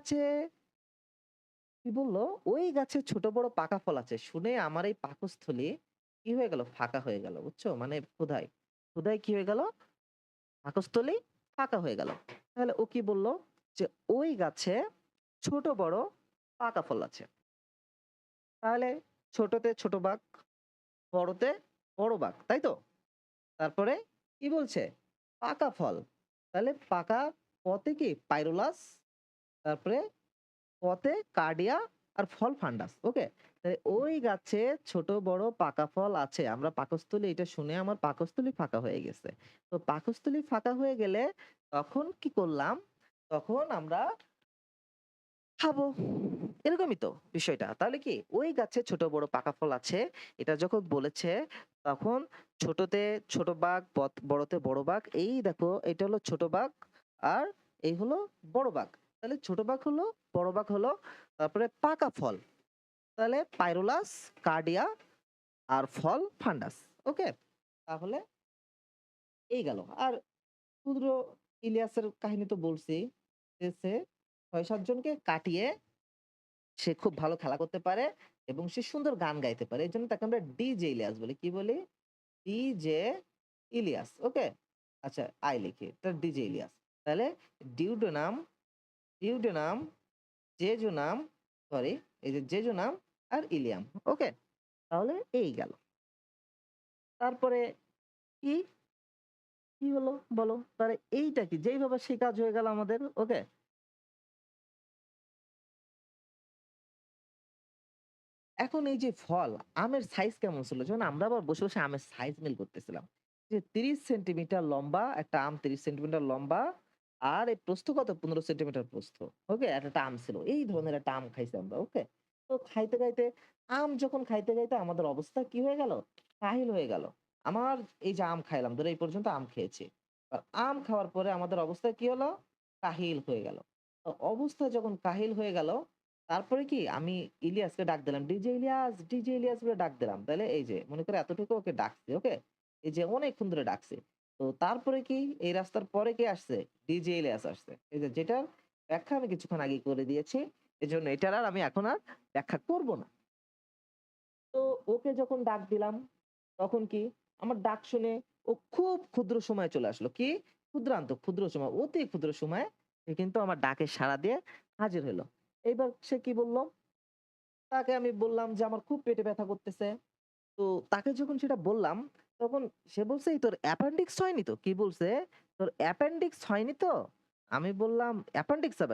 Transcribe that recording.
গাছে কি বলল? ওই গাছে ছোট বড় পাকা ফল আছে। শুনে আমার এই পাকস্থলী কি হয়ে গেল? ফাঁকা হয়ে গেল, বুঝছ? মানে ক্ষুধায়। ক্ষুধায় কি হয়ে গেল? পাকস্থলী ফাঁকা হয়ে গেল। তাহলে ও কি বলল? যে ওই গাছে ছোট বড় পাকা ফল আছে। তাহলে ছোটতে ছোট বাঘ, বড়তে বড় বাঘ, তাই তো? তারপরে কি বলছে? পাকা ফল। তাহলে পাকা পথে কি? পাইরোলাস? তারপরে পথে কার্ডিয়া আর ফল ফান্ডাস, ওকে? তাহলে ওই গাছে ছোট, বড় পাকা ফল আছে। আমরা পাকস্থলী, এটা শুনে আমার পাকস্থলী ফাঁকা হয়ে গেছে। তো পাকস্থলী ফাঁকা হয়ে গেলে তখন কি করলাম? তখন আমরা খাব। এরকমই তো বিষয়টা। তাহলে কি? ওই গাছে ছোট, বড় পাকা ফল আছে। এটা যখন বলেছে, তখন ছোটতে ছোট বাঘ বড়তে বড় বাঘ। এই দেখো, এটা হলো ছোট বাঘ আর এই হলো বড় বাঘ। তাহলে ছোট বাঘ হলো, বড় বাঘ হলো, তারপরে পাকা ফল। তাহলে পাইরোলাস, কার্ডিয়া আর ফল ফান্ডাস, ওকে? তাহলে এই গেল। আর ক্ষুদ্র ইলিয়াসের কাহিনী তো বলছি সে ছয় সাতজনকে কাটিয়ে সে খুব ভালো খেলা করতে পারে এবং সে সুন্দর গান গাইতে পারে। এই জন্য তাকে আমরা ডিজে ইলিয়াস বলি। কি বলি? DJ Ilyas, okay? আচ্ছা আই লিখি তার ডিজে ইলিয়াস। তাহলে ডিউডোনাম ডিউডোনাম জেজুনাম সরি এই যে জেজুনাম আর ইলিয়াম ওকে তাহলে এই গেল। তারপরে কি? কি হলো? বলো। তাহলে এইটা কি? যেইভাবে সেই কাজ হয়ে গেল আমাদের ওকে এখন এই যে ফল, আমের সাইজ কেমন ছিল? যখন আমরা আবার বসে বসে আমের সাইজ মিল করতেছিলাম। যে তিরিশ সেন্টিমিটার লম্বা, একটা আম তিরিশ সেন্টিমিটার লম্বা আর এই প্রস্থ কত? পনেরো সেন্টিমিটার প্রস্থ ওকে? একটা আম ছিল। এই ধরনের একটা আম খাইছি আমরা, ওকে? তো খাইতে খাইতে, আম যখন খাইতে খাইতে আমাদের অবস্থা কি হয়ে গেল? কাহিল হয়ে গেল। আমার এই যে আম খাইলাম, ধরো এই পর্যন্ত আম খেয়েছি। আম খাওয়ার পরে আমাদের অবস্থা কি হলো? কাহিল হয়ে গেল। অবস্থা যখন কাহিল হয়ে গেল, তারপরে কি আমি ইলিয়াসকে ডাক দিলাম, ডিজে ইলিয়াস ডিজে ইলিয়াস বলে ডাক দিলাম। তাহলে এই যে, মনে করে এতটুকু ওকে ডাকছে, ওকে? এই যে অনেকক্ষণ ধরে ডাকছে। তো তারপরে কি এই রাস্তার পরে কি আসছে? ডিজে ইলিয়াস আসছে। এই যে যেটার ব্যাখ্যা আমি কিছুক্ষণ আগে করে দিয়েছি এই জন্য এটার আর আমি এখন আর ব্যাখ্যা করব না। তো ওকে যখন ডাক দিলাম, তখন কি আমার ডাক শুনে ও খুব ক্ষুদ্র সময়ে চলে আসলো। কি? ক্ষুদ্রান্ত, ক্ষুদ্র সময়, অতি ক্ষুদ্র সময়ে সে কিন্তু আমার ডাকে সাড়া দিয়ে হাজির হলো। এইবার সে কি বলল? তাকে আমি বললাম যে আমার খুব পেটে ব্যথা করতেছে। তো তাকে যখন সেটা বললাম তখন সে বলছে, "এই তোর অ্যাপেন্ডিক্স হয়নি তো? কি বলছে? তোর অ্যাপেন্ডিক্স হয়নি তো? আমি বললাম অ্যাপেন্ডিক্স আবার